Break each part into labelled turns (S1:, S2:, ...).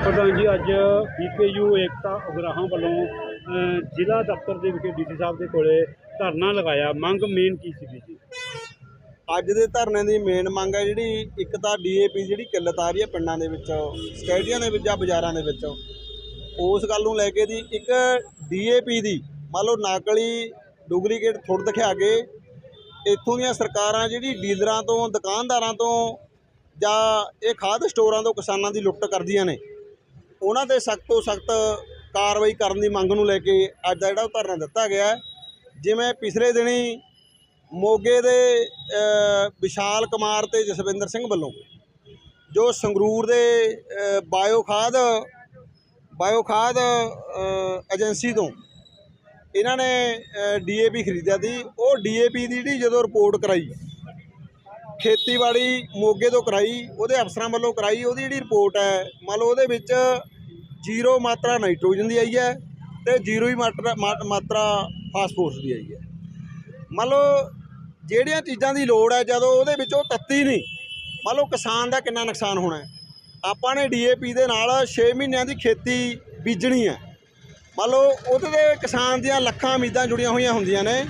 S1: ਪ੍ਰਧਾਨ ਜੀ, ਅੱਜ ਬੀਕੇਯੂ ਏਕਤਾ ਉਗਰਾਹਾਂ ਵੱਲੋਂ ਜ਼ਿਲ੍ਹਾ ਦਫ਼ਤਰ ਦੇ ਵਿਖੇ ਡੀਸੀ ਸਾਹਿਬ ਦੇ ਕੋਲੇ ਧਰਨਾ ਲਗਾਇਆ। ਮੰਗ ਮੇਨ ਕੀ ਸੀਗੀ ਜੀ?
S2: ਅੱਜ ਦੇ ਧਰਨੇ ਦੀ ਮੇਨ ਮੰਗ ਹੈ ਜਿਹੜੀ ਇੱਕ ਤਾਂ ਡੀਏਪੀ ਜਿਹੜੀ ਕਿੱਲਤ ਆ ਰਹੀ ਹੈ ਪਿੰਡਾਂ ਦੇ ਵਿੱਚ, ਸਟੇਡੀਅਮ ਦੇ ਵਿੱਚ ਜਾਂ ਬਾਜ਼ਾਰਾਂ ਦੇ ਵਿੱਚ। ਉਸ ਗੱਲ ਨੂੰ ਲੈ ਕੇ ਦੀ ਇੱਕ ਡੀਏਪੀ ਦੀ, ਮੰਨ ਲਓ ਨਾਕਲੀ ਡੁਪਲੀਕੇਟ ਥੁੜ ਦਿਖਾ ਕੇ, ਇੱਥੋਂ ਦੀਆਂ ਸਰਕਾਰਾਂ ਜਿਹੜੀ ਡੀਲਰਾਂ ਤੋਂ, ਦੁਕਾਨਦਾਰਾਂ ਤੋਂ ਜਾਂ ਇਹ ਖਾਦ ਸਟੋਰਾਂ ਤੋਂ ਕਿਸਾਨਾਂ ਦੀ ਲੁੱਟ ਕਰਦੀਆਂ ਨੇ। ਉਹਨਾਂ ਤੇ ਸਖਤ ਤੋਂ ਸਖਤ ਕਾਰਵਾਈ ਕਰਨ ਦੀ ਮੰਗ ਨੂੰ ਲੈ ਕੇ ਅੱਜ ਦਾ ਜਿਹੜਾ ਉਹ ਧਰਨਾ ਦਿੱਤਾ ਗਿਆ ਜਿਵੇਂ ਪਿਛਲੇ ਦਿਨੀ ਮੋਗੇ ਦੇ ਵਿਸ਼ਾਲ ਕੁਮਾਰ ਤੇ ਜਸਵਿੰਦਰ ਸਿੰਘ ਵੱਲੋਂ ਜੋ ਸੰਗਰੂਰ ਦੇ ਬਾਇਓ ਖਾਦ ਬਾਇਓ ਖਾਦ ਏਜੰਸੀ ਤੋਂ ਇਹਨਾਂ ਨੇ ਡੀਏਪੀ ਖਰੀਦਿਆ ਸੀ। ਉਹ ਡੀਏਪੀ ਦੀ ਜਿਹੜੀ ਜਦੋਂ ਰਿਪੋਰਟ ਕਰਾਈ, ਖੇਤੀਬਾੜੀ ਮੋਗੇ ਤੋਂ ਕਰਾਈ, ਉਹਦੇ ਅਫਸਰਾਂ ਵੱਲੋਂ ਕਰਾਈ, ਉਹਦੀ ਜਿਹੜੀ ਰਿਪੋਰਟ ਹੈ, ਮੰਨ ਲਓ ਉਹਦੇ ਵਿੱਚ ਜ਼ੀਰੋ ਮਾਤਰਾ ਨਾਈਟ੍ਰੋਜਨ ਦੀ ਆਈ ਹੈ ਤੇ ਜ਼ੀਰੋ ਹੀ ਮਾਤਰਾ ਮਾ- ਮਾਤਰਾ ਫਾਸਫੋਰਸ ਦੀ ਆਈ ਹੈ। ਮੰਨ ਲਓ ਜਿਹੜੀਆਂ ਚੀਜ਼ਾਂ ਦੀ ਲੋੜ ਹੈ ਜਦੋਂ ਉਹਦੇ ਵਿੱਚ ਉਹ ਤੱਤੀ ਨਹੀਂ, ਮੰਨ ਲਓ ਕਿਸਾਨ ਦਾ ਕਿੰਨਾ ਨੁਕਸਾਨ ਹੋਣਾ ਹੈ। ਆਪਾਂ ਨੇ ਡੀਏਪੀ ਦੇ ਨਾਲ 6 ਮਹੀਨਿਆਂ ਦੀ ਖੇਤੀ ਬੀਜਣੀ ਹੈ। ਮੰਨ ਲਓ ਉਹਦੇ ਤੇ ਕਿਸਾਨ ਦੀਆਂ ਲੱਖਾਂ ਉਮੀਦਾਂ ਜੁੜੀਆਂ ਹੋਈਆਂ ਹੁੰਦੀਆਂ ਨੇ,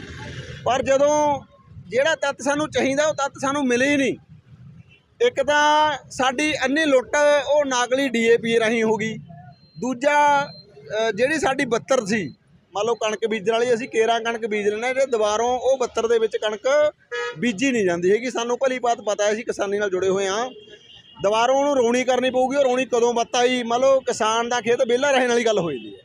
S2: ਪਰ ਜਦੋਂ ਜਿਹੜਾ ਤੱਤ ਸਾਨੂੰ ਚਾਹੀਦਾ ਉਹ ਤੱਤ ਸਾਨੂੰ ਮਿਲੇ ਹੀ ਨਹੀਂ। ਇੱਕ ਤਾਂ ਸਾਡੀ ਅੰਨੀ ਲੁੱਟ ਉਹ ਨਾਗਲੀ ਡੀਏਪੀ ਰਾਹੀਂ ਹੋ ਗਈ। ਦੂਜਾ ਜਿਹੜੀ ਸਾਡੀ 72 ਸੀ ਮੰਨ ਲਓ ਕਣਕ ਬੀਜਣ ਵਾਲੀ ਅਸੀਂ ਕੇਰਾਂ ਕਣਕ ਬੀਜ ਲੈਣਾ ਜੇ ਦੁਬਾਰੋਂ ਉਹ 72 ਦੇ ਵਿੱਚ ਕਣਕ ਬੀਜੀ ਨਹੀਂ ਜਾਂਦੀ ਹੈਗੀ। ਸਾਨੂੰ ਭਲੀ ਬਾਤ ਪਤਾ ਹੈ ਅਸੀਂ ਕਿਸਾਨੀ ਨਾਲ ਜੁੜੇ ਹੋਏ ਹਾਂ। ਦੁਬਾਰੋਂ ਉਹਨੂੰ ਰੋਣੀ ਕਰਨੀ ਪਊਗੀ ਉਹ ਰੋਣੀ ਕਦੋਂ ਬੱਤ ਆਈ? ਮੰਨ ਲਓ ਕਿਸਾਨ ਦਾ ਖੇਤ ਵਿਹਲਾ ਰਹਿਣ ਵਾਲੀ ਗੱਲ ਹੋਈ ਦੀ ਹੈ।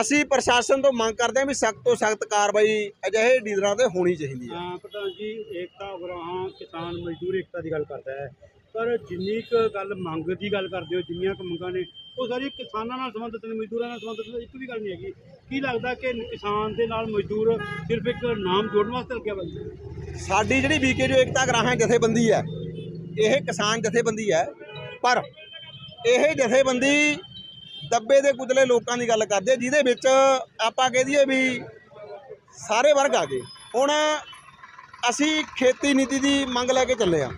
S2: ਅਸੀਂ ਪ੍ਰਸ਼ਾਸਨ ਤੋਂ ਮੰਗ ਕਰਦੇ ਹਾਂ ਵੀ ਸਖਤ ਤੋਂ ਸਖਤ ਕਾਰਵਾਈ ਅਜਿਹੇ ਡੀਲਰਾਂ ਤੇ ਹੋਣੀ ਚਾਹੀਦੀ ਹੈ।
S1: ਅ, ਪ੍ਰਧਾਨ ਜੀ ਏਕਤਾ ਉਗਰਾਹਾਂ ਕਿਸਾਨ ਮਜ਼ਦੂਰ ਏਕਤਾ ਦੀ ਗੱਲ ਕਰਦਾ ਹੈ। ਪਰ ਜਿੰਨੀ ਕੁ ਗੱਲ ਮੰਗ ਦੀ ਗੱਲ ਕਰਦੇ ਹੋ, ਜਿੰਨੀਆਂ ਕੁ ਮੰਗਾਂ ਨੇ, ਉਹ ਸਾਰੀ ਕਿਸਾਨਾਂ ਨਾਲ ਸੰਬੰਧਿਤ ਨੇ, ਮਜ਼ਦੂਰਾਂ ਨਾਲ ਸੰਬੰਧਿਤ ਇੱਕ ਵੀ ਗੱਲ ਨਹੀਂ ਹੈਗੀ। ਕੀ ਲੱਗਦਾ ਕਿ ਕਿਸਾਨ ਦੇ ਨਾਲ ਮਜ਼ਦੂਰ ਸਿਰਫ ਇੱਕ ਨਾਮ ਜੋੜਨ ਵਾਸਤੇ ਲੱਗਿਆ ਬੰਦਾ?
S2: ਸਾਡੀ ਜਿਹੜੀ ਬੀਕੇ ਜੋ ਏਕਤਾ ਗਰਾਹਾਂ ਜਥੇਬੰਦੀ ਹੈ, ਇਹ ਕਿਸਾਨ ਜਥੇਬੰਦੀ ਹੈ, ਪਰ ਇਹ ਜਥੇਬੰਦੀ ਦੱਬੇ ਦੇ ਕੁਚਲੇ ਲੋਕਾਂ ਦੀ ਗੱਲ ਕਰਦੇ, ਜਿਹਦੇ ਵਿੱਚ ਆਪਾਂ ਕਹਿ ਦਈਏ ਵੀ ਸਾਰੇ ਵਰਗ ਆ ਗਏ। ਹੁਣ ਅਸੀਂ ਖੇਤੀ ਨੀਤੀ ਦੀ ਮੰਗ ਲੈ ਕੇ ਚੱਲੇ ਆ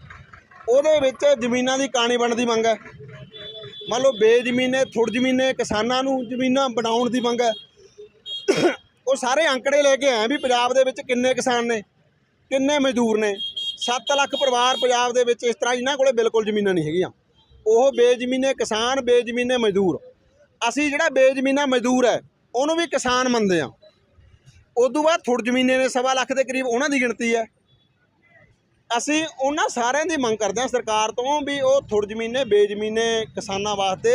S2: ਉਹਦੇ ਵਿੱਚ ਜ਼ਮੀਨਾਂ ਦੀ ਕਾਣੀ ਬਣਨ ਦੀ ਮੰਗ ਹੈ। ਮੰਨ ਲਓ ਬੇਜ਼ਮੀਨੇ ਥੁੜ ਜ਼ਮੀਨੇ ਕਿਸਾਨਾਂ ਨੂੰ ਜ਼ਮੀਨਾਂ ਬਣਾਉਣ ਦੀ ਮੰਗ ਹੈ। ਉਹ ਸਾਰੇ ਅੰਕੜੇ ਲੈ ਕੇ ਆਏ ਵੀ ਪੰਜਾਬ ਦੇ ਵਿੱਚ ਕਿੰਨੇ ਕਿਸਾਨ ਨੇ, ਕਿੰਨੇ ਮਜ਼ਦੂਰ ਨੇ। 7 ਲੱਖ ਪਰਿਵਾਰ ਪੰਜਾਬ ਦੇ ਵਿੱਚ ਇਸ ਤਰ੍ਹਾਂ ਜਿਨ੍ਹਾਂ ਕੋਲੇ ਬਿਲਕੁਲ ਜ਼ਮੀਨਾਂ ਨਹੀਂ ਹੈਗੀਆਂ। ਉਹ ਬੇਜ਼ਮੀਨੇ ਕਿਸਾਨ, ਬੇਜ਼ਮੀਨੇ ਮਜ਼ਦੂਰ। ਅਸੀਂ ਜਿਹੜਾ ਬੇਜ਼ਮੀਨਾ ਮਜ਼ਦੂਰ ਹੈ, ਉਹਨੂੰ ਵੀ ਕਿਸਾਨ ਮੰਨਦੇ ਆ ਤੋਂ ਬਾਅਦ ਥੁੜ ਜ਼ਮੀਨੇ ਨੇ ਸਵਾ ਲੱਖ ਦੇ ਕਰੀਬ ਉਹਨਾਂ ਦੀ ਗਿਣਤੀ ਹੈ। ਅਸੀਂ ਉਹਨਾਂ ਸਾਰਿਆਂ ਦੀ ਮੰਗ ਕਰਦੇ ਹਾਂ ਸਰਕਾਰ ਤੋਂ ਵੀ ਉਹ ਥੁੜ ਜ਼ਮੀਨੇ, ਬੇਜ਼ਮੀਨੇ ਕਿਸਾਨਾਂ ਵਾਸਤੇ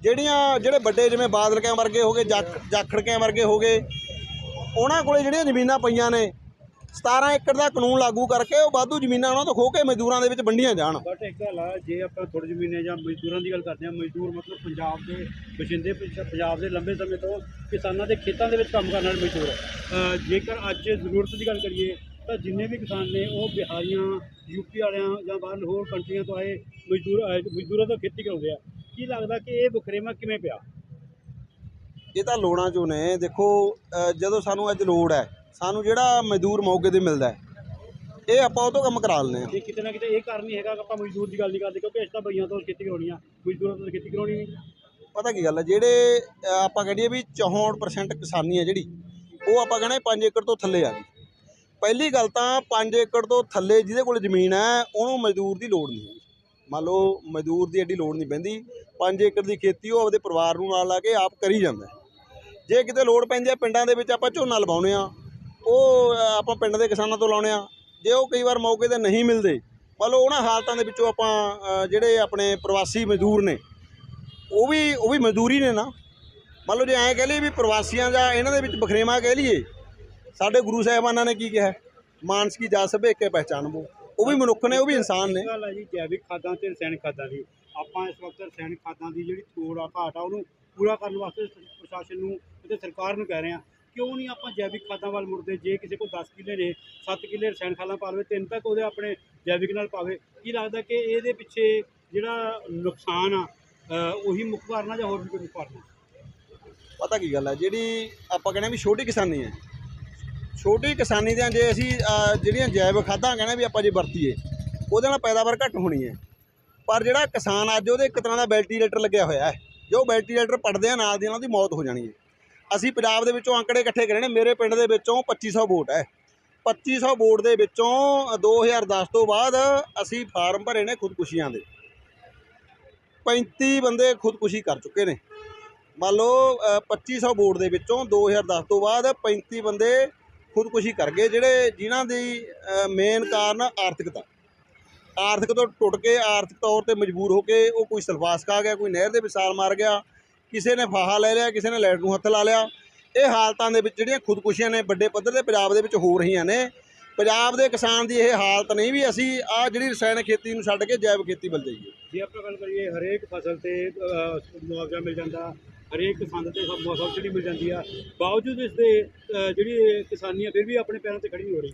S2: ਜਿਹੜੀਆਂ, ਜਿਹੜੇ ਵੱਡੇ ਜਿਵੇਂ ਬਾਦਲਕਿਆਂ ਵਰਗੇ ਹੋਗੇ ਜਾਖੜ ਕਿਆਂ ਵਰਗੇ ਹੋਗੇ ਉਹਨਾਂ ਕੋਲੇ ਜਿਹੜੀਆਂ ਜ਼ਮੀਨਾਂ ਪਈਆਂ ਨੇ 17 ਏਕੜ ਦਾ ਕਾਨੂੰਨ ਲਾਗੂ ਕਰਕੇ ਉਹ ਵਾਧੂ ਜ਼ਮੀਨਾਂ ਉਹਨਾਂ ਤੋਂ ਖੋ ਕੇ ਮਜ਼ਦੂਰਾਂ ਦੇ ਵਿੱਚ ਵੰਡੀਆਂ ਜਾਣ।
S1: ਬਟ ਇੱਕ ਗੱਲ ਆ, ਜੇ ਆਪਾਂ ਥੋੜੀ ਜ਼ਮੀਨੇ ਜਾਂ ਮਜ਼ਦੂਰਾਂ ਦੀ ਗੱਲ ਕਰਦੇ ਹਾਂ, ਮਜ਼ਦੂਰ ਮਤਲਬ ਪੰਜਾਬ ਦੇ ਬਸ਼ਿੰਦੇ ਪੰਜ- ਪੰਜਾਬ ਦੇ ਲੰਬੇ ਸਮੇਂ ਤੋਂ ਕਿਸਾਨਾਂ ਦੇ ਖੇਤਾਂ ਦੇ ਵਿੱਚ ਕੰਮ ਕਰਨ ਵਾਲੇ ਮਜ਼ਦੂਰ ਜੇਕਰ ਅੱਜ ਜ਼ਰੂਰਤ ਦੀ ਗੱਲ ਕਰੀਏ ਤਾਂ ਜਿੰਨੇ ਵੀ ਕਿਸਾਨ ਨੇ ਉਹ ਬਿਹਾਰੀਆਂ ਯੂਪੀ ਵਾਲਿਆਂ ਜਾਂ ਬਾਹਰ ਹੋਰ ਕੰਟਰੀਆਂ ਤੋਂ ਆਏ ਮਜ਼ਦੂਰ ਅ, ਮਜ਼ਦੂਰਾਂ ਤੋਂ ਖੇਤੀ ਕਰਾਉਂਦੇ ਆ। ਕੀ ਲੱਗਦਾ ਕਿ ਇਹ ਵਖਰੇਵਾ ਕਿਵੇਂ ਪਿਆ?
S2: ਇਹ ਤਾਂ ਲੋੜਾਂ ਚੋਂ ਨੇ। ਦੇਖੋ ਜਦੋਂ ਸਾਨੂੰ ਅੱਜ ਲੋੜ ਹੈ ਸਾਨੂੰ ਜਿਹੜਾ ਮਜ਼ਦੂਰ ਮੌਕੇ ਤੇ ਮਿਲਦਾ ਇਹ ਆਪਾਂ ਉਹ ਤੋਂ ਕੰਮ ਕਰਾ ਲੈਂਦੇ ਹਾਂ।
S1: ਕਿਤੇ ਨਾ ਕਿਤੇ ਇਹ ਕਾਰਨ ਨਹੀਂ ਹੈਗਾ ਕਿ ਆਪਾਂ ਮਜ਼ਦੂਰ ਦੀ ਗੱਲ ਨਹੀਂ ਕਰਦੇ ਕਿਉਂਕਿ ਇਸ ਤਾਂ ਬਈਆਂ ਤੋਂ ਖੇਤੀ ਕਰਾਉਣੀ ਆ ਮਜ਼ਦੂਰਾਂ ਤੋਂ ਖੇਤੀ ਕਰਾਉਣੀ ਨਹੀਂ।
S2: ਪਤਾ ਕੀ ਗੱਲ ਹੈ ਜਿਹੜੇ ਆਪਾਂ ਕਹੀਏ ਵੀ 64% ਕਿਸਾਨੀ ਹੈ ਜਿਹੜੀ ਉਹ ਆਪਾਂ ਕਹਿੰਦੇ 5 ਏਕੜ ਤੋਂ ਥੱਲੇ ਆ ਗਈ। ਪਹਿਲੀ ਗੱਲ ਤਾਂ 5 ਏਕੜ ਤੋਂ ਥੱਲੇ ਜਿਹਦੇ ਕੋਲ ਜ਼ਮੀਨ ਹੈ, ਉਹਨੂੰ ਮਜ਼ਦੂਰ ਦੀ ਲੋੜ ਨਹੀਂ ਹੈ ਮੰਨ ਲਓ ਮਜ਼ਦੂਰ ਦੀ ਐਡੀ ਲੋੜ ਨਹੀਂ ਪੈਂਦੀ 5 ਏਕੜ ਦੀ ਖੇਤੀ ਉਹ ਆਪਦੇ ਪਰਿਵਾਰ ਨੂੰ ਨਾਲ ਲਾ ਕੇ ਆਪ ਕਰੀ ਜਾਂਦਾ ਜੇ ਕਿਤੇ ਲੋੜ ਪੈਂਦੀ ਹੈ, ਪਿੰਡਾਂ ਦੇ ਵਿੱਚ ਆਪਾਂ ਝੋਨਾ ਲਵਾਉਂਦੇ ਆ ਉਹ ਆਪਾਂ ਪਿੰਡ ਦੇ ਕਿਸਾਨਾਂ ਤੋਂ ਲਾਉਂਦੇ ਆ ਜੇ ਉਹ ਕਈ ਵਾਰ ਮੌਕੇ ਤੇ ਨਹੀਂ ਮਿਲਦੇ, ਮੰਨ ਲਓ ਉਹਨਾਂ ਹਾਲਤਾਂ ਦੇ ਵਿੱਚੋਂ ਆਪਾਂ ਜਿਹੜੇ ਆਪਣੇ ਪ੍ਰਵਾਸੀ ਮਜ਼ਦੂਰ ਨੇ, ਉਹ ਵੀ ਉਹ ਵੀ ਮਜ਼ਦੂਰੀ ਨੇ ਨਾ। ਮੰਨ ਲਓ ਜੇ ਐਂ ਕਹਿ ਲਈਏ ਵੀ ਪ੍ਰਵਾਸੀਆਂ ਜਾਂ ਇਹਨਾਂ ਦੇ ਵਿੱਚ ਬਖਰੇਵਾ ਕਹਿ ਲਈਏ ਸਾਡੇ ਗੁਰੂ ਸਾਹਿਬਾਨਾਂ ਨੇ ਕੀ ਕਿਹਾ ਮਾਨਸ ਕੀ ਜਾ ਸਭੇ ਕੇ ਪਹਿਚਾਨਬੋ ਉਹ ਵੀ ਮਨੁੱਖ ਨੇ ਉਹ ਵੀ ਇਨਸਾਨ ਨੇ।
S1: ਗੱਲ ਹੈ ਜੀ ਜੈਵਿਕ ਖਾਦਾਂ ਤੇ ਰਸਾਇਣਿਕ ਖਾਦਾਂ ਦੀ। ਆਪਾਂ ਇਸ ਵਕਤ ਰਸਾਇਣਿਕ ਖਾਦਾਂ ਦੀ ਜਿਹੜੀ ਥੋੜ ਆ ਘਾਟ ਆ ਉਹਨੂੰ ਪੂਰਾ ਕਰਨ ਵਾਸਤੇ ਪ੍ਰਸ਼ਾਸਨ ਨੂੰ ਅਤੇ ਸਰਕਾਰ ਨੂੰ ਕਹਿ ਰਹੇ ਆ ਕਿਉਂ ਨਹੀਂ ਆਪਾਂ ਜੈਵਿਕ ਖਾਦਾਂ ਵੱਲ ਮੁੜਦੇ? ਜੇ ਕਿਸੇ ਕੋਲ 10 ਕਿੱਲੇ ਨੇ 7 ਕਿੱਲੇ ਰਸਾਇਣ ਖਾਦਾਂ ਪਾ ਲਵੇ ਤਿੰਨ ਤੱਕ ਉਹਦੇ ਆਪਣੇ ਜੈਵਿਕ ਨਾਲ ਪਾਵੇ ਕੀ ਲੱਗਦਾ ਕਿ ਇਹਦੇ ਪਿੱਛੇ ਜਿਹੜਾ ਨੁਕਸਾਨ ਆ ਉਹੀ ਮੁੱਖ ਕਾਰਨ ਆ ਜਾਂ ਹੋਰ ਵੀ ਕੋਈ ਕਾਰਨ ਆ?
S2: ਪਤਾ ਕੀ ਗੱਲ ਹੈ ਜਿਹੜੀ ਆਪਾਂ ਕਹਿੰਦੇ ਵੀ ਛੋਟੀ ਕਿਸਾਨੀ ਹੈ ਛੋਟੀ ਕਿਸਾਨੀ ਦੀਆਂ ਜੇ ਅਸੀਂ ਜਿਹੜੀਆਂ ਜੈਵ ਖਾਦਾਂ ਕਹਿੰਦੇ ਵੀ ਆਪਾਂ ਜੇ ਵਰਤੀਏ ਉਹਦੇ ਨਾਲ ਪੈਦਾਵਾਰ ਘੱਟ ਹੋਣੀ ਹੈ। ਪਰ ਜਿਹੜਾ ਕਿਸਾਨ ਅੱਜ ਉਹਦੇ ਇੱਕ ਤਰ੍ਹਾਂ ਦਾ ਵੈਂਟੀਲੇਟਰ ਲੱਗਿਆ ਹੋਇਆ ਹੈ ਜੋ ਵੈਂਟੀਲੇਟਰ ਪੜਦੇ ਆ ਨਾਲ ਦੀ ਨਾਲ ਉਹਦੀ ਮੌਤ ਹੋ ਜਾਣੀ ਹੈ। ਅਸੀਂ ਪੰਜਾਬ ਦੇ ਵਿੱਚੋਂ ਅੰਕੜੇ ਇਕੱਠੇ ਕਰੇ ਨੇ ਮੇਰੇ ਪਿੰਡ ਦੇ ਵਿੱਚੋਂ 2500 ਵੋਟ ਹੈ। 2500 ਵੋਟ ਦੇ ਵਿੱਚੋਂ 2010 ਤੋਂ ਬਾਅਦ ਅਸੀਂ ਫਾਰਮ ਭਰੇ ਨੇ ਖੁਦਕੁਸ਼ੀਆਂ ਦੇ। 35 ਬੰਦੇ ਖੁਦਕੁਸ਼ੀ ਕਰ ਚੁੱਕੇ ਨੇ। ਮੰਨ ਲਓ ਅ, 2500 ਵੋਟ ਦੇ ਵਿੱਚੋਂ 2010 ਤੋਂ ਬਾਅਦ 35 ਬੰਦੇ ਖੁਦਕੁਸ਼ੀ ਕਰ ਗਏ, ਜਿਹੜੇ ਜਿਨ੍ਹਾਂ ਦੀ ਮੇਨ ਕਾਰਨ ਆਰਥਿਕਤਾ। ਆਰਥਿਕ ਤੋਂ ਟੁੱਟ ਕੇ, ਆਰਥਿਕ ਤੌਰ ਤੇ ਮਜਬੂਰ ਹੋ ਕੇ ਉਹ ਕੋਈ ਸਲਫਾਸ ਖਾ ਗਿਆ, ਕੋਈ ਨਹਿਰ ਦੇ ਵਿਸ਼ਾਲ ਮਾਰ ਗਿਆ, ਕਿਸੇ ਨੇ ਫਾਹਾ ਲੈ ਲਿਆ, ਕਿਸੇ ਨੇ ਲਾਈਟ ਨੂੰ ਹੱਥ ਲਾ ਲਿਆ। ਇਹ ਹਾਲਤਾਂ ਦੇ ਵਿੱਚ ਜਿਹੜੀਆਂ ਖੁਦਕੁਸ਼ੀਆਂ ਨੇ ਵੱਡੇ ਪੱਧਰ ਤੇ ਪੰਜਾਬ ਦੇ ਵਿੱਚ ਹੋ ਰਹੀਆਂ ਨੇ, ਪੰਜਾਬ ਦੇ ਕਿਸਾਨ ਦੀ ਇਹ ਹਾਲਤ ਨਹੀਂ ਵੀ ਅਸੀਂ ਆ ਜਿਹੜੀ ਰਸਾਇਣਿਕ ਖੇਤੀ ਨੂੰ ਛੱਡ ਕੇ ਜੈਵਿਕ ਖੇਤੀ ਵੱਲ ਜਾਈਏ।
S1: ਜੇ ਆਪਾਂ ਗੱਲ ਕਰੀਏ ਹਰੇਕ ਫਸਲ ਤੇ ਮੁਆਵਜ਼ਾ ਮਿਲ ਜਾਂਦਾ ਹਰੇਕ ਕਿਸਾਨ ਤੇ ਸਭ ਸਬਸਿਡੀ ਮਿਲ ਜਾਂਦੀ ਆ ਬਾਵਜੂਦ ਇਸ ਦੇ ਅਹ, ਜਿਹੜੀ ਇਹ ਕਿਸਾਨੀ ਆ ਫਿਰ ਵੀ ਆਪਣੇ ਪੈਰਾਂ ਤੇ ਖੜੀ ਨਹੀਂ ਹੋ ਰਹੀ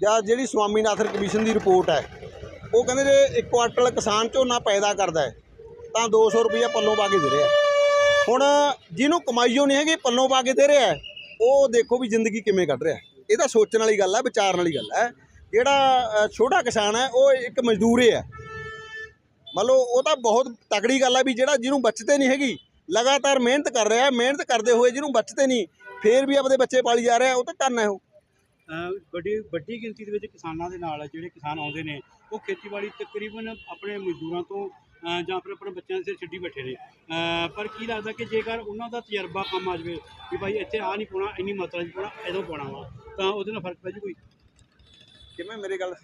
S2: ਜਾਂ ਜਿਹੜੀ ਸਵਾਮੀਨਾਥਨ ਕਮਿਸ਼ਨ ਦੀ ਰਿਪੋਰਟ ਹੈ ਉਹ ਕਹਿੰਦੇ ਜੇ ਇੱਕ ਕੁਆਂਟਲ ਕਿਸਾਨ ਝੋਨਾ ਪੈਦਾ ਕਰਦਾ ਹੈ ਤਾਂ 200 ਰੁਪਈਆ ਪੱਲੋਂ ਪਾ ਕੇ ਦੇ ਰਿਹਾ ਹੈ। ਹੁਣ ਜਿਹਨੂੰ ਕਮਾਈਓ ਨਹੀਂ ਹੈਗੀ ਪੱਲੋਂ ਪਾ ਕੇ ਦੇ ਰਿਹਾ ਹੈ, ਉਹ ਦੇਖੋ ਵੀ ਜ਼ਿੰਦਗੀ ਕਿਵੇਂ ਕੱਢ ਰਿਹਾ ਹੈ। ਇਹ ਤਾਂ ਸੋਚਣ ਵਾਲੀ ਗੱਲ ਹੈ ਵਿਚਾਰਨ ਵਾਲੀ ਗੱਲ ਹੈ ਜਿਹੜਾ ਅ, ਛੋਟਾ ਕਿਸਾਨ ਹੈ ਉਹ ਇੱਕ ਮਜ਼ਦੂਰ ਹੀ ਹੈ ਮੰਨ ਲਓ ਉਹ ਤਾਂ ਬਹੁਤ ਤਕੜੀ ਗੱਲ ਹੈ ਵੀ ਜਿਹੜਾ ਜਿਹਨੂੰ ਬਚਤੇ ਨਹੀਂ ਹੈਗੀ ਲਗਾਤਾਰ ਮਿਹਨਤ ਕਰ ਰਿਹਾ ਹੈ ਮਿਹਨਤ ਕਰਦੇ ਹੋਏ ਜਿਹਨੂੰ ਬਚਤੇ ਨਹੀਂ ਫੇਰ ਵੀ ਆਪਦੇ ਬੱਚੇ ਪਾਲੀ ਜਾ ਰਿਹਾ ਉਹ ਤਾਂ ਕਰਨਾ ਹੈ ਉਹ।
S1: ਵੱਡੀ ਵੱਡੀ ਗਿਣਤੀ ਦੇ ਵਿੱਚ ਕਿਸਾਨਾਂ ਦੇ ਨਾਲ ਜਿਹੜੇ ਕਿਸਾਨ ਆਉਂਦੇ ਨੇ ਉਹ ਖੇਤੀਬਾੜੀ ਤਕਰੀਬਨ ਆਪਣੇ ਮਜ਼ਦੂਰਾਂ ਤੋਂ ਜਾਂ ਫਿਰ ਆਪਣੇ ਬੱਚਿਆਂ ਦੇ ਸਿਰ ਛੱਡੀ ਬੈਠੇ ਨੇ। ਪਰ ਕੀ ਲੱਗਦਾ ਕਿ ਜੇਕਰ ਉਹਨਾਂ ਦਾ ਤਜਰਬਾ ਕੰਮ ਆ ਜਾਵੇ ਕਿ ਭਾਈ ਇੱਥੇ ਆ ਨਹੀਂ ਪਾਉਣਾ ਇੰਨੀ ਮਾਤਰਾ 'ਚ ਪਾਉਣਾ ਇਦੋਂ ਪਾਉਣਾ ਵਾ ਤਾਂ ਉਹਦੇ ਨਾਲ ਫ਼ਰਕ ਪੈ ਜੂ ਕੋਈ?
S2: ਕਿਵੇਂ ਮੇਰੇ ਗੱਲ?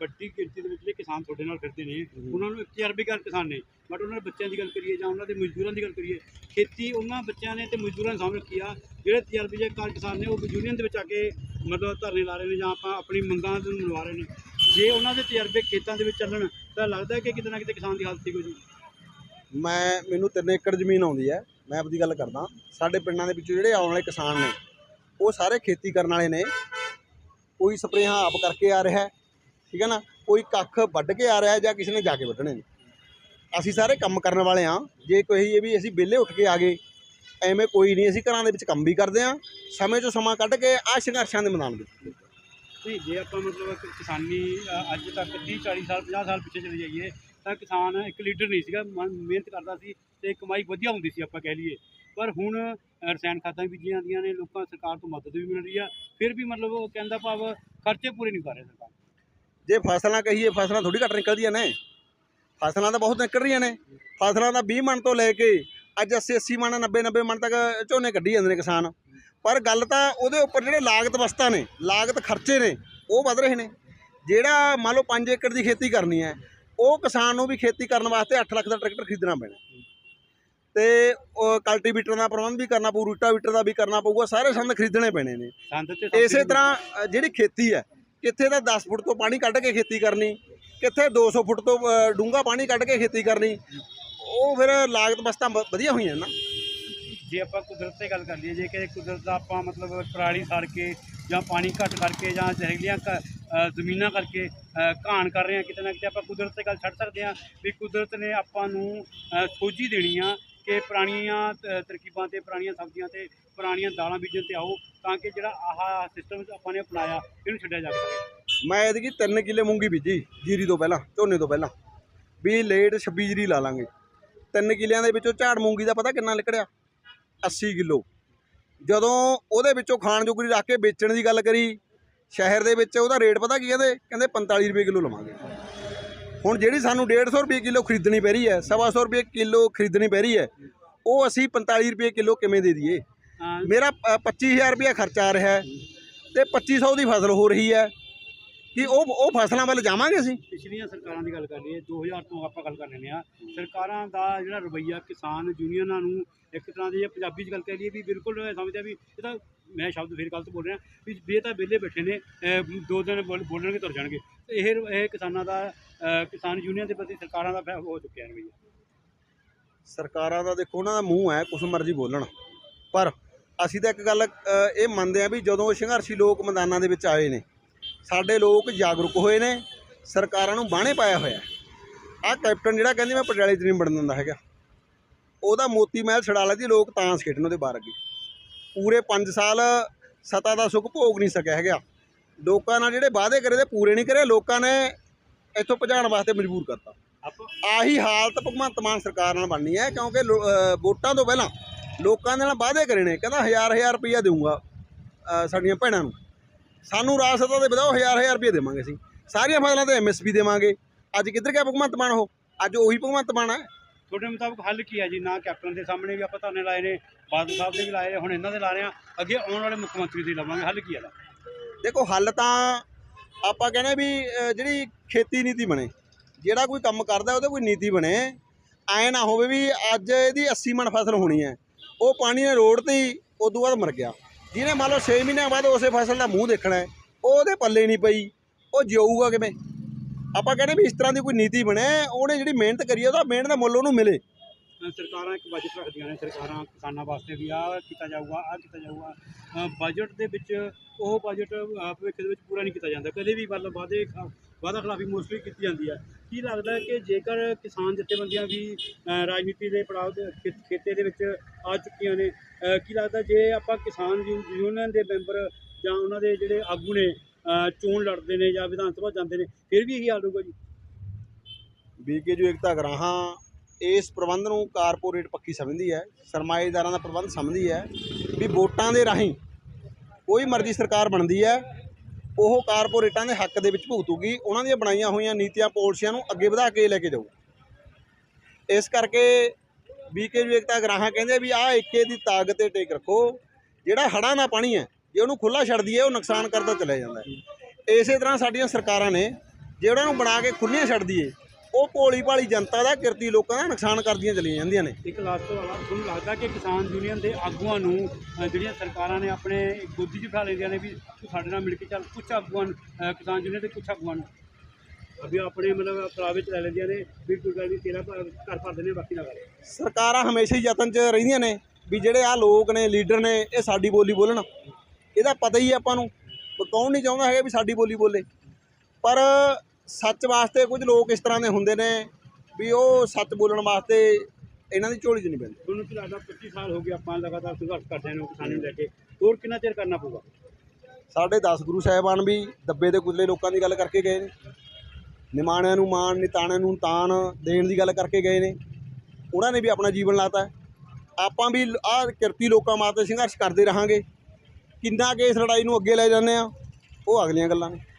S1: ਵੱਡੀ ਗਿਣਤੀ ਦੇ ਵਿੱਚ ਜਿਹੜੇ ਕਿਸਾਨ ਤੁਹਾਡੇ ਨਾਲ ਫਿਰਦੇ ਨੇ। ਉਹਨਾਂ ਨੂੰ ਤਜਰਬੇਕਾਰ ਕਿਸਾਨ ਨੇ। ਬਟ ਉਹਨਾਂ ਦੇ ਬੱਚਿਆਂ ਦੀ ਗੱਲ ਕਰੀਏ ਜਾਂ ਉਹਨਾਂ ਦੇ ਮਜ਼ਦੂਰਾਂ ਦੀ ਗੱਲ ਕਰੀਏ ਖੇਤੀ ਉਹਨਾਂ ਬੱਚਿਆਂ ਨੇ ਤੇ ਮਜ਼ਦੂਰਾਂ ਨੇ ਸਾਹਮਣੇ ਰੱਖੀ ਆ। ਜਿਹੜੇ ਤਜਰਬੇਕਾਰ ਕਿਸਾਨ ਨੇ ਉਹ ਯੂਨੀਅਨ ਦੇ ਵਿੱਚ ਆ ਕੇ ਮਤਲਬ ਧਰਨੇ ਲਾ ਰਹੇ ਨੇ ਜਾਂ ਆਪਾਂ ਆਪਣੀ ਮੰਗਾਂ ਨੂੰ ਮਨਵਾ ਰਹੇ ਨੇ। ਜੇ ਉਹਨਾਂ ਦੇ ਤਜਰਬੇ ਖੇਤਾਂ ਦੇ ਵਿੱਚ ਚੱਲਣ ਤਾਂ ਲੱਗਦਾ ਕਿ ਕਿਤੇ ਨਾ ਕਿਤੇ ਕਿਸਾਨ ਦੀ ਹਾਲਤ ਠੀਕ ਹੋ ਜੂ।
S2: ਮੈਂ ਮੈਨੂੰ 3 ਏਕੜ ਜ਼ਮੀਨ ਆਉਂਦੀ ਹੈ। ਮੈਂ ਆਪਦੀ ਗੱਲ ਕਰਦਾ। ਸਾਡੇ ਪਿੰਡਾਂ ਦੇ ਵਿੱਚੋਂ ਜਿਹੜੇ ਆਉਣ ਵਾਲੇ ਕਿਸਾਨ ਨੇ ਉਹ ਸਾਰੇ ਖੇਤੀ ਕਰਨ ਵਾਲੇ ਨੇ। ਕੋਈ ਸਪਰੇਹਾਂ ਆਪ ਕਰਕੇ ਆ ਰਿਹਾ ਹੈ। ਠੀਕ ਹੈ ਨਾ? ਕੋਈ ਕੱਖ ਵੱਢ ਕੇ ਆ ਰਿਹਾ ਜਾਂ ਕਿਸੇ ਨੇ ਜਾ ਕੇ ਵੱਢਣੇ ਨੇ। ਅਸੀਂ ਸਾਰੇ ਕੰਮ ਕਰਨ ਵਾਲੇ ਹਾਂ। ਜੇ ਕੋਈ ਵੀ ਅਸੀਂ ਵਿਹਲੇ ਉੱਠ ਕੇ ਆ ਗਏ ਐਵੇਂ ਕੋਈ ਨਹੀਂ ਅਸੀਂ ਘਰਾਂ ਦੇ ਵਿੱਚ ਕੰਮ ਵੀ ਕਰਦੇ ਹਾਂ। ਸਮੇਂ ਚੋਂ ਸਮਾਂ ਕੱਢ ਕੇ ਆ ਸੰਘਰਸ਼ਾਂ ਦੇ ਮੈਦਾਨ ਵਿੱਚ।
S1: ਨਹੀਂ ਜੇ ਆਪਾਂ ਮਤਲਬ ਕਿਸਾਨੀ ਅੱਜ ਤੱਕ 30 40 ਸਾਲ 50 ਸਾਲ ਪਿੱਛੇ ਚਲੇ ਜਾਈਏ ਤਾਂ ਕਿਸਾਨ ਇੱਕ ਲੀਡਰ ਨਹੀਂ ਸੀਗਾ ਮ- ਮਿਹਨਤ ਕਰਦਾ ਸੀ ਤੇ ਕਮਾਈ ਵਧੀਆ ਹੁੰਦੀ ਸੀ ਆਪਾਂ ਕਹਿ ਲਈਏ। ਪਰ ਹੁਣ ਅ, ਰਸਾਇਣ ਖਾਦਾਂ ਬੀਜੀਆਂ ਜਾਂਦੀਆਂ ਨੇ ਲੋਕਾਂ ਸਰਕਾਰ ਤੋਂ ਮਦਦ ਵੀ ਮਿਲ ਰਹੀ ਆ। ਫਿਰ ਵੀ ਮਤਲਬ ਉਹ ਕਹਿੰਦਾ ਭਾਵ ਖਰਚੇ ਪੂਰੇ ਨਹੀਂ ਕਰ ਰਹੇ ਸਰਕਾਰ।
S2: ਜੇ ਫਸਲਾਂ ਕਹੀਏ ਫਸਲਾਂ ਥੋੜੀ ਘੱਟ ਨਿਕਲਦੀਆਂ ਨੇ। ਫਸਲਾਂ ਤਾਂ ਬਹੁਤ ਨਿਕਲ ਰਹੀਆਂ ਨੇ। ਫਸਲਾਂ ਤਾਂ 20 ਮਣ ਤੋਂ ਲੈ ਕੇ ਅੱਜ 80 80 ਮਣ 90 90 ਮਣ ਤੱਕ ਝੋਨੇ ਕੱਢੀ ਜਾਂਦੇ ਨੇ ਕਿਸਾਨ। ਪਰ ਗੱਲ ਤਾਂ ਉਹਦੇ ਉੱਪਰ ਜਿਹੜੇ ਲਾਗਤ ਵਸਤਾਂ ਨੇ ਲਾਗਤ ਖਰਚੇ ਨੇ ਉਹ ਵਧ ਰਹੇ ਨੇ। ਜਿਹੜਾ ਮੰਨ ਲਓ 5 ਏਕੜ ਦੀ ਖੇਤੀ ਕਰਨੀ ਹੈ ਉਹ ਕਿਸਾਨ ਨੂੰ ਵੀ ਖੇਤੀ ਕਰਨ ਵਾਸਤੇ 8 ਲੱਖ ਦਾ ਟਰੈਕਟਰ ਖਰੀਦਣਾ ਪੈਣਾ। ਤੇ ਕਲਟੀਵੇਟਰ ਦਾ ਪ੍ਰਬੰਧ ਵੀ ਕਰਨਾ ਪਊ ਰੂਟਾਵੀਟਰ ਦਾ ਵੀ ਕਰਨਾ ਪਊਗਾ ਸਾਰੇ ਸੰਦ ਖਰੀਦਣੇ ਪੈਣੇ ਨੇ। ਇਸੇ ਤਰ੍ਹਾਂ ਜਿਹੜੀ ਖੇਤੀ ਹੈ ਕਿੱਥੇ ਤਾਂ 10 ਫੁੱਟ ਤੋਂ ਪਾਣੀ ਕੱਢ ਕੇ ਖੇਤੀ ਕਰਨੀ ਕਿੱਥੇ 200 ਫੁੱਟ ਤੋਂ ਡੂੰਘਾ ਪਾਣੀ ਕੱਢ ਕੇ ਖੇਤੀ ਕਰਨੀ ਉਹ ਫਿਰ ਲਾਗਤ ਵਸਤਾਂ ਵ- ਵਧੀਆ ਹੋਈਆਂ ਨਾ।
S1: ਜੇ ਆਪਾਂ ਕੁਦਰਤ ਤੇ ਗੱਲ ਕਰ ਲਈਏ ਜੇ ਕਿ ਕੁਦਰਤ ਦਾ ਆਪਾਂ ਮਤਲਬ ਪਰਾਲੀ ਸਾੜ ਕੇ ਜਾਂ ਪਾਣੀ ਘੱਟ ਕਰਕੇ ਜਾਂ ਜ਼ਹਿਰੀਲੀਆਂ ਕ- ਜ਼ਮੀਨਾਂ ਕਰਕੇ ਘਾਣ ਕਰ ਰਹੇ ਹਾਂ ਕਿਤੇ ਨਾ ਕਿਤੇ ਆਪਾਂ ਕੁਦਰਤ ਤੇ ਗੱਲ ਛੱਡ ਸਕਦੇ ਹਾਂ ਵੀ ਕੁਦਰਤ ਨੇ ਆਪਾਂ ਨੂੰ ਸੋਝੀ ਦੇਣੀ ਆ ਕਿ ਪੁਰਾਣੀਆਂ ਅ, ਤਰਕੀਬਾਂ ਤੇ ਪੁਰਾਣੀਆਂ ਸਬਜ਼ੀਆਂ ਤੇ ਪੁਰਾਣੀਆਂ ਦਾਲਾਂ ਬੀਜਣ ਤੇ ਆਓ ਤਾਂ ਕਿ ਜਿਹੜਾ ਆਹ ਸਿਸਟਮ ਆਪਾਂ ਨੇ ਅਪਣਾਇਆ, ਇਹਨੂੰ ਛੱਡਿਆ ਜਾ ਸਕੇ।
S2: ਮੈਂ ਇਹਦੀ 3 ਕਿੱਲੇ ਮੂੰਗੀ ਬੀਜੀ, ਜੀਰੀ ਤੋਂ ਪਹਿਲਾਂ, ਝੋਨੇ ਤੋਂ ਪਹਿਲਾਂ। ਵੀ ਲੇਟ 26 ਜੀਰੀ ਲਾ ਲਾਂਗੇ। 3 ਕਿੱਲਿਆਂ ਦੇ ਵਿੱਚੋਂ ਝਾੜ ਮੂੰਗੀ ਦਾ ਪਤਾ ਕਿੰਨਾ ਨਿਕਲਿਆ 80 ਕਿਲੋ। ਜਦੋਂ ਉਹਦੇ ਵਿੱਚੋਂ ਖਾਣ ਜੋਗਰੀ ਰੱਖ ਕੇ ਵੇਚਣ ਦੀ ਗੱਲ ਕਰੀ, ਸ਼ਹਿਰ ਦੇ ਵਿੱਚ ਉਹਦਾ ਰੇਟ ਪਤਾ ਕੀ ਕਹਿੰਦੇ ਕਹਿੰਦੇ 45 ਰੁਪਏ ਕਿਲੋ ਲਵਾਂਗੇ। ਹੁਣ ਜਿਹੜੀ ਸਾਨੂੰ 150 ਰੁਪਏ ਕਿਲੋ ਖਰੀਦਣੀ ਪੈ ਰਹੀ ਹੈ, ਸਵਾ ਸੌ ਰੁਪਏ ਕਿਲੋ ਖਰੀਦਣੀ ਪੈ ਰਹੀ ਹੈ, ਉਹ ਅਸੀਂ 45 ਰੁਪਏ ਕਿਲੋ ਕਿਵੇਂ ਦੇ ਦਈਏ? ਮੇਰਾ ਅ, 25000 ਰੁਪਇਆ ਖਰਚਾ ਆ ਰਿਹਾ ਹੈ ਤੇ 2500 ਦੀ ਫਸਲ ਹੋ ਰਹੀ ਹੈ। ਕਿ ਉਹ ਉਹ ਫਸਲਾਂ ਵੱਲ ਜਾਵਾਂਗੇ ਅਸੀਂ?
S1: ਪਿਛਲੀਆਂ ਸਰਕਾਰਾਂ ਦੀ ਗੱਲ ਕਰ ਲਈਏ 2000 ਤੋਂ ਆਪਾਂ ਗੱਲ ਕਰ ਲੈਂਦੇ ਆ ਸਰਕਾਰਾਂ ਦਾ ਜਿਹੜਾ ਰਵੱਈਆ ਕਿਸਾਨ ਯੂਨੀਅਨਾਂ ਨੂੰ ਇੱਕ ਤਰ੍ਹਾਂ ਦੀ ਪੰਜਾਬੀ 'ਚ ਗੱਲ ਕਹਿ ਲਈਏ ਵੀ ਬਿਲਕੁਲ ਸਮਝਦਾ ਵੀ ਇਹ ਤਾਂ ਮੈਂ ਸ਼ਬਦ ਫੇਰ ਗਲਤ ਬੋਲ ਰਿਹਾ ਵੀ ਇਹ ਤਾਂ ਵਿਹਲੇ ਬੈਠੇ ਨੇ ਦੋ ਦਿਨ ਬੋਲ- ਬੋਲਣਗੇ ਤੁਰ ਜਾਣਗੇ। ਤੇ ਇਹ ਇਹ ਕਿਸਾਨਾਂ ਦਾ ਕਿਸਾਨ ਯੂਨੀਅਨ ਦੇ ਪ੍ਰਤੀ ਸਰਕਾਰਾਂ ਦਾ ਹੋ ਚੁੱਕਿਆ ਰਵੱਈਆ
S2: ਸਰਕਾਰਾਂ ਦਾ ਦੇਖੋ ਉਹਨਾਂ ਦਾ ਮੂੰਹ ਹੈ ਕੁਛ ਮਰਜ਼ੀ ਬੋਲਣ। ਪਰ ਅਸੀਂ ਤਾਂ ਇੱਕ ਗੱਲ ਇਹ ਮੰਨਦੇ ਆ ਵੀ ਜਦੋਂ ਸੰਘਰਸ਼ੀ ਲੋਕ ਮੈਦਾਨਾਂ ਦੇ ਵਿੱਚ ਆਏ ਨੇ ਸਾਡੇ ਲੋਕ ਜਾਗਰੂਕ ਹੋਏ ਨੇ ਸਰਕਾਰਾਂ ਨੂੰ ਬਾਣੇ ਪਾਇਆ ਹੋਇਆ ਆ ਕੈਪਟਨ ਜਿਹੜਾ ਕਹਿੰਦੇ ਮੈਂ ਪਟਿਆਲੇ 'ਚ ਨਹੀਂ ਵੜਨ ਦਿੰਦਾ ਹੈਗਾ। ਉਹਦਾ ਮੋਤੀ ਮਹਿਲ ਛੜਾ ਲਿਆ ਦੀ ਲੋਕ ਤਾਂਸ ਖੇਡਣ ਉਹਦੇ ਬਾਹਰ ਅੱਗੇ। ਪੂਰੇ 5 ਸਾਲ ਸਤਾ ਦਾ ਸੁੱਖ ਭੋਗ ਨਹੀਂ ਸਕਿਆ ਹੈਗਾ। ਲੋਕਾਂ ਨਾਲ ਜਿਹੜੇ ਵਾਅਦੇ ਕਰੇ ਤੇ ਪੂਰੇ ਨਹੀਂ ਕਰੇ ਲੋਕਾਂ ਨੇ ਇੱਥੋਂ ਭਜਾਉਣ ਵਾਸਤੇ ਮਜਬੂਰ ਕਰਤਾ। ਆਹੀ ਹਾਲਤ ਭਗਵੰਤ ਮਾਨ ਸਰਕਾਰ ਨਾਲ ਬਣਨੀ ਹੈ ਕਿਉਂਕਿ ਵੋਟਾਂ ਤੋਂ ਪਹਿਲਾਂ ਲੋਕਾਂ ਦੇ ਨਾਲ ਵਾਅਦੇ ਕਰੇ ਨੇ ਕਹਿੰਦਾ ਹਜ਼ਾਰ ਹਜ਼ਾਰ ਰੁਪਈਆ ਦੇਊਗਾ ਸਾਡੀਆਂ ਭੈਣਾਂ ਨੂੰ। ਸਾਨੂੰ ਰਾਸਤਾ ਦੇ ਬਤਾਓ ਹਜ਼ਾਰ ਹਜ਼ਾਰ ਰੁਪਈਆ ਦੇਵਾਂਗੇ ਅਸੀਂ। ਸਾਰੀਆਂ ਫਸਲਾਂ ਤੇ ਐਮਐਸਪੀ ਦੇਵਾਂਗੇ। ਅੱਜ ਕਿੱਧਰ ਗਿਆ ਭਗਵੰਤ ਮਾਨ ਉਹ? ਅੱਜ ਉਹੀ ਭਗਵੰਤ ਮਾਨ ਹੈ
S1: ਤੁਹਾਡੇ ਮੁਤਾਬਕ ਹੱਲ ਕੀ ਹੈ ਜੀ? ਨਾ ਕੈਪਟਨ ਦੇ ਸਾਹਮਣੇ ਵੀ ਆਪਾਂ ਧਰਨੇ ਲਾਏ ਨੇ ਬਾਦਲ ਸਾਹਿਬ ਦੇ ਵੀ ਲਾਏ ਹੁਣ ਇਹਨਾਂ ਦੇ ਲਾ ਰਹੇ ਆ। ਅੱਗੇ ਆਉਣ ਵਾਲੇ ਮੁੱਖ ਮੰਤਰੀ ਦੇ ਲਵਾਂਗੇ। ਹੱਲ ਕੀ ਹੈ
S2: ਦੇਖੋ ਹੱਲ ਤਾਂ ਆਪਾਂ ਕਹਿੰਦੇ ਵੀ ਜਿਹੜੀ ਖੇਤੀ ਨੀਤੀ ਬਣੇ ਜਿਹੜਾ ਕੋਈ ਕੰਮ ਕਰਦਾ ਉਹਦੇ ਕੋਈ ਨੀਤੀ ਬਣੇ। ਐ ਨਾ ਹੋਵੇ ਵੀ ਅੱਜ ਇਹਦੀ 80 ਮਣ ਫਸਲ ਹੋਣੀ ਹੈ। ਉਹ ਪਾਣੀ ਨੇ ਰੋੜ ਤੇ ਹੀ ਉਦੋਂ ਬਾਅਦ ਮਰ ਗਿਆ। ਜਿਹਨੇ ਮੰਨ ਲਓ 6 ਮਹੀਨਿਆਂ ਬਾਅਦ ਉਸੇ ਫਸਲ ਦਾ ਮੂੰਹ ਦੇਖਣਾ ਹੈ ਉਹਦੇ ਪੱਲੇ ਨਹੀਂ ਪਈ, ਉਹ ਜਿਊਗਾ ਕਿਵੇਂ? ਆਪਾਂ ਕਹਿੰਦੇ ਵੀ ਇਸ ਤਰ੍ਹਾਂ ਦੀ ਕੋਈ ਨੀਤੀ ਬਣੇ, ਉਹਨੇ ਜਿਹੜੀ ਮਿਹਨਤ ਕਰੀ ਹੈ ਉਹਦਾ ਮਿਹਨਤ ਦਾ ਮੁੱਲ ਉਹਨੂੰ ਮਿਲੇ।
S1: ਸਰਕਾਰਾਂ ਇੱਕ ਬਜਟ ਰੱਖਦੀਆਂ ਨੇ, ਸਰਕਾਰਾਂ ਕਿਸਾਨਾਂ ਵਾਸਤੇ ਵੀ ਆਹ ਕੀਤਾ ਜਾਊਗਾ ਆਹ ਕੀਤਾ ਜਾਊਗਾ। ਬਜਟ ਦੇ ਵਿੱਚ ਉਹ ਬਜਟ ਭਵਿੱਖ ਦੇ ਵਿੱਚ ਪੂਰਾ ਨਹੀਂ ਕੀਤਾ ਜਾਂਦਾ। ਕਦੇ ਵੀ ਮਤਲਬ ਵਾਅਦੇ ਵਾਅਦਾ ਖਿਲਾਫੀ ਮੋਸਟਲੀ ਕੀਤੀ ਜਾਂਦੀ ਹੈ ਕੀ ਲੱਗਦਾ ਕਿ ਜੇਕਰ ਕਿਸਾਨ ਜਥੇਬੰਦੀਆਂ ਵੀ ਰਾਜਨੀਤੀ ਦੇ ਪੜਾਅ ਦੇ ਖੇਤੇ ਦੇ ਵਿੱਚ ਆ ਚੁੱਕੀਆਂ ਨੇ ਕੀ ਲੱਗਦਾ ਜੇ ਆਪਾਂ ਕਿਸਾਨ ਯੂ- ਯੂਨੀਅਨ ਦੇ ਮੈਂਬਰ ਜਾਂ ਉਹਨਾਂ ਦੇ ਜਿਹੜੇ ਆਗੂ ਨੇ ਚੋਣ ਲੜਦੇ ਨੇ ਜਾਂ ਵਿਧਾਨ ਸਭਾ ਜਾਂਦੇ ਨੇ, ਫਿਰ ਵੀ ਇਹੀ ਹਾਲ ਹੋਊਗਾ ਜੀ?
S2: ਬੀਕੇ ਜੋ ਏਕਤਾ ਗਰਾਹਾਂ, ਇਸ ਪ੍ਰਬੰਧ ਨੂੰ ਕਾਰਪੋਰੇਟ ਪੱਖੀ ਸਮਝਦੀ ਹੈ, ਸਰਮਾਏਦਾਰਾਂ ਦਾ ਪ੍ਰਬੰਧ ਸਮਝਦੀ ਹੈ ਵੀ ਵੋਟਾਂ ਦੇ ਰਾਹੀਂ ਕੋਈ ਮਰਜ਼ੀ ਸਰਕਾਰ ਬਣਦੀ ਹੈ ਉਹ ਕਾਰਪੋਰੇਟਾਂ ਦੇ ਹੱਕ ਦੇ ਵਿੱਚ ਭੁਗਤੂਗੀ, ਉਹਨਾਂ ਦੀਆਂ ਬਣਾਈਆਂ ਹੋਈਆਂ ਨੀਤੀਆਂ, ਪਾਲਿਸੀਆਂ ਨੂੰ ਅੱਗੇ ਵਧਾ ਕੇ ਲੈ ਕੇ ਜਾਊ। ਇਸ ਕਰਕੇ ਬੀਕੇ ਜੋ ਏਕਤਾ ਗਰਾਹਾਂ ਕਹਿੰਦੇ ਵੀ ਆਹ ਏਕੇ ਦੀ ਤਾਕਤ ਤੇ ਟੇਕ ਰੱਖੋ, ਜਿਹੜਾ ਹੜ੍ਹਾਂ ਦਾ ਪਾਣੀ ਹੈ, ਜੇ ਉਹਨੂੰ ਖੁੱਲਾ ਛੱਡ ਦਈਏ ਉਹ ਨੁਕਸਾਨ ਕਰਦਾ ਚਲਾ ਜਾਂਦਾ ਇਸੇ ਤਰ੍ਹਾਂ ਸਾਡੀਆਂ ਸਰਕਾਰਾਂ ਨੇ, ਜੇ ਉਹਨਾਂ ਨੂੰ ਬਣਾ ਕੇ ਖੁੱਲੀਆਂ ਛੱਡ ਦਈਏ ਉਹ ਭੋਲੀ ਭਾਲੀ ਜਨਤਾ ਦਾ ਕਿਰਤੀ ਲੋਕਾਂ ਦਾ ਨੁਕਸਾਨ ਕਰਦੀਆਂ ਚਲੀਆਂ ਜਾਂਦੀਆਂ ਨੇ।
S1: ਇੱਕ ਲਾਸਟ ਵਾਲਾ ਤੁਹਾਨੂੰ ਲੱਗਦਾ ਕਿ ਕਿਸਾਨ ਯੂਨੀਅਨ ਦੇ ਆਗੂਆਂ ਨੂੰ ਅ, ਜਿਹੜੀਆਂ ਸਰਕਾਰਾਂ ਨੇ ਆਪਣੇ ਗੋਦੀ 'ਚ ਬਿਠਾ ਲੈਂਦੀਆਂ ਨੇ ਵੀ ਤੂੰ ਸਾਡੇ ਨਾਲ ਮਿਲ ਕੇ ਚੱਲ ਕੁਝ ਆਗੂਆਂ ਨੂੰ, ਅ, ਕਿਸਾਨ ਯੂਨੀਅਨ ਦੇ ਕੁਝ ਆਗੂਆਂ ਨੂੰ? ਅਭੀ ਆਪਣੇ ਮਤਲਬ ਪ੍ਰਾਈਵੇਟ ਲੈ ਲੈਂਦੀਆਂ ਨੇ ਵੀ ਕੋਈ ਗੱਲ ਨਹੀਂ ਤੇਰਾ ਭਾ- ਘਰ ਭਰ ਦਿੰਦੇ ਬਾਕੀ ਨਾ ਕਰ।
S2: ਸਰਕਾਰਾਂ ਹਮੇਸ਼ਾ ਹੀ ਯਤਨ 'ਚ ਰਹਿੰਦੀਆਂ ਨੇ ਵੀ ਜਿਹੜੇ ਆ ਲੋਕ ਨੇ ਲੀਡਰ ਨੇ ਇਹ ਸਾਡੀ ਬੋਲੀ ਬੋਲਣ। ਇਹਦਾ ਪਤਾ ਹੀ ਹੈ ਆਪਾਂ ਨੂੰ ਵੀ ਕੌਣ ਨਹੀਂ ਚਾਹੁੰਦਾ ਹੈਗਾ ਵੀ ਸਾਡੀ ਬੋਲੀ ਬੋਲੇ। ਪਰ ਸੱਚ ਵਾਸਤੇ ਕੁਝ ਲੋਕ ਇਸ ਤਰ੍ਹਾਂ ਦੇ ਹੁੰਦੇ ਨੇ ਵੀ ਉਹ ਸੱਚ ਬੋਲਣ ਵਾਸਤੇ ਇਹਨਾਂ ਦੀ ਝੋਲੀ 'ਚ ਨਹੀਂ ਪੈਂਦੇ।
S1: ਤੁਹਾਨੂੰ ਕੀ ਲੱਗਦਾ 25 ਸਾਲ ਹੋ ਗਏ ਆਪਾਂ ਲਗਾਤਾਰ ਸੰਘਰਸ਼ ਕਰਦੇ ਨੇ ਕਿਸਾਨਾਂ ਨੂੰ ਲੈ ਕੇ। ਹੋਰ ਕਿੰਨਾ ਚਿਰ ਕਰਨਾ ਪਊਗਾ?
S2: ਸਾਡੇ 10 ਗੁਰੂ ਸਾਹਿਬਾਨ ਵੀ ਦੱਬੇ ਦੇ ਕੁਚਲੇ ਲੋਕਾਂ ਦੀ ਗੱਲ ਕਰਕੇ ਗਏ ਨੇ। ਨਿਮਾਣਿਆਂ ਨੂੰ ਮਾਣ ਨਿਤਾਣਿਆਂ ਨੂੰ ਤਾਣ ਦੇਣ ਦੀ ਗੱਲ ਕਰਕੇ ਗਏ ਨੇ। ਉਹਨਾਂ ਨੇ ਵੀ ਆਪਣਾ ਜੀਵਨ ਲਾਤਾ। ਆਪਾਂ ਵੀ ਆਹ ਕਿਰਤੀ ਲੋਕਾਂ ਵਾਸਤੇ ਸੰਘਰਸ਼ ਕਰਦੇ ਰਹਾਂਗੇ। ਕਿੰਨਾ ਕਿ ਇਸ ਲੜਾਈ ਨੂੰ ਅੱਗੇ ਲੈ ਜਾਂਦੇ ਆ ਉਹ ਅਗਲੀਆਂ ਗੱਲਾਂ ਨੇ।